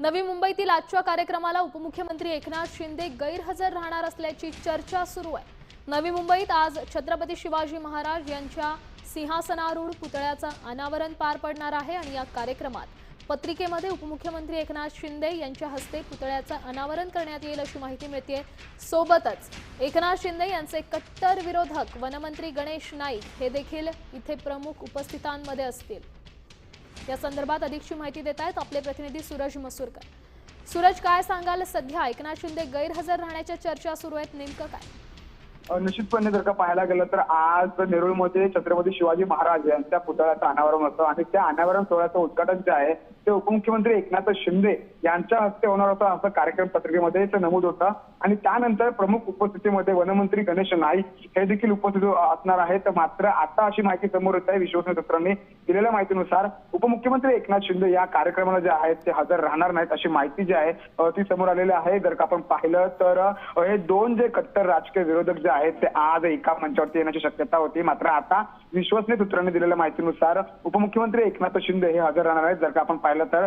नवी मुंबईतील आजच्या कार्यक्रमाला उपमुख्यमंत्री एकनाथ शिंदे गैरहजर राहणार असल्याची चर्चा सुरू आहे. नवी मुंबईत आज छत्रपती शिवाजी महाराज यांच्या सिंहासनारूढ पुतळ्याचं अनावरण पार पडणार आहे आणि या कार्यक्रमात पत्रिकेमध्ये उपमुख्यमंत्री एकनाथ शिंदे यांच्या हस्ते पुतळ्याचं अनावरण करण्यात येईल अशी माहिती मिळते सोबतच एकनाथ शिंदे यांचे कट्टर विरोधक वनमंत्री गणेश नाईक हे देखील इथे प्रमुख उपस्थितांमध्ये असतील. या संदर्भात अधिकची माहिती देत आहेत आपले प्रतिनिधी सूरज मसूरकर. सूरज काय सांगाल? सध्या एकनाथ शिंदे गैरहजर राहण्याच्या चर्चा सुरू आहेत. नेमकं काय? निश्चितपणे जर का पाहायला गेलं तर आज नेरुळमध्ये छत्रपती शिवाजी महाराज यांच्या पुतळ्याचं अनावरण होतं आणि त्या अनावरण सोहळ्याचं उद्घाटन जे आहे ते उपमुख्यमंत्री एकनाथ शिंदे यांच्या हस्ते होणार होतं. असं कार्यक्रम पत्रिकेमध्ये ते नमूद होतं. आणि त्यानंतर प्रमुख उपस्थितीमध्ये वनमंत्री गणेश नाईक हे देखील उपस्थित असणार आहेत. मात्र आता अशी माहिती समोर येत आहे. विश्वसनीय सूत्रांनी दिलेल्या माहितीनुसार उपमुख्यमंत्री एकनाथ शिंदे या कार्यक्रमाला जे आहेत ते हजर राहणार नाहीत अशी माहिती जी आहे ती समोर आलेली आहे. जर का आपण पाहिलं तर हे दोन जे कट्टर राजकीय विरोधक जे आहेत ते आज एका मंचावरती येण्याची शक्यता होती. मात्र आता विश्वसनीय सूत्रांनी दिलेल्या माहितीनुसार उपमुख्यमंत्री एकनाथ शिंदे हे हजर राहणार आहेत. जर का आपण पाहिलं तर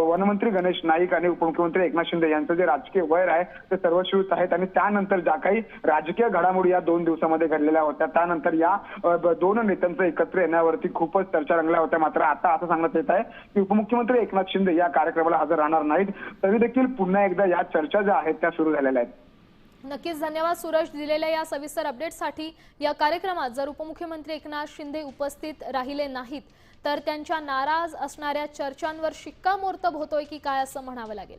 वनमंत्री गणेश नाईक आणि उपमुख्यमंत्री एकनाथ शिंदे यांचं जे राजकीय वैर आहे ते सर्वश्रुत आहेत. आणि त्यानंतर ज्या काही राजकीय घडामोडी या दोन दिवसामध्ये घडलेल्या होत्या त्यानंतर या दोन नेत्यांचं एकत्र येण्यावरती खूपच चर्चा रंगल्या होत्या. मात्र आता असं सांगण्यात येत आहे की उपमुख्यमंत्री एकनाथ शिंदे या कार्यक्रमाला हजर राहणार नाहीत. तरी देखील पुन्हा एकदा या चर्चा ज्या आहेत त्या सुरू झालेल्या आहेत. नक्कीच धन्यवाद सूरज दिलेल्या या सविस्तर अपडेटसाठी या कार्यक्रमात जर उपमुख्यमंत्री एकनाथ शिंदे उपस्थित राहिले नाहीत तर त्यांच्या नाराज असणाऱ्या चर्चांवर शिक्कामोर्तब होतोय की काय असं म्हणावं लागेल?